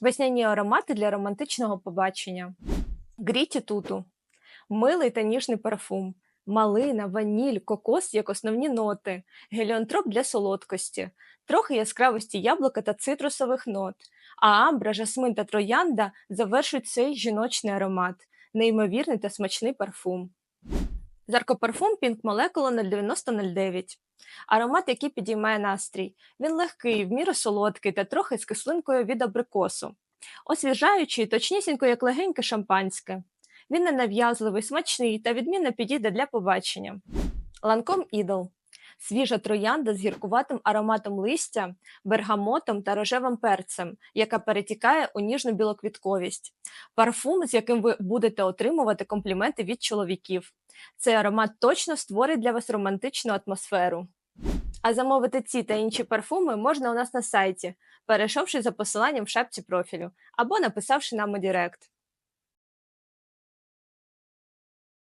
Весняні аромати для романтичного побачення. Гріті туту. Милий та ніжний парфум. Малина, ваніль, кокос як основні ноти, геліантроп для солодкості, трохи яскравості яблука та цитрусових нот, а амбра, жасмин та троянда завершують цей жіночний аромат, неймовірний та смачний парфум. Заркопарфум Pink Molecule 09009. Аромат, який підіймає настрій. Він легкий, в міру солодкий та трохи з кислинкою від абрикосу. Освіжаючий, точнісінько, як легеньке шампанське. Він ненав'язливий, смачний та відмінно підійде для побачення. Ланком Ідол. Свіжа троянда з гіркуватим ароматом листя, бергамотом та рожевим перцем, яка перетікає у ніжну білоквітковість. Парфум, з яким ви будете отримувати компліменти від чоловіків. Цей аромат точно створить для вас романтичну атмосферу. А замовити ці та інші парфуми можна у нас на сайті, перейшовши за посиланням в шапці профілю або написавши нам у Директ.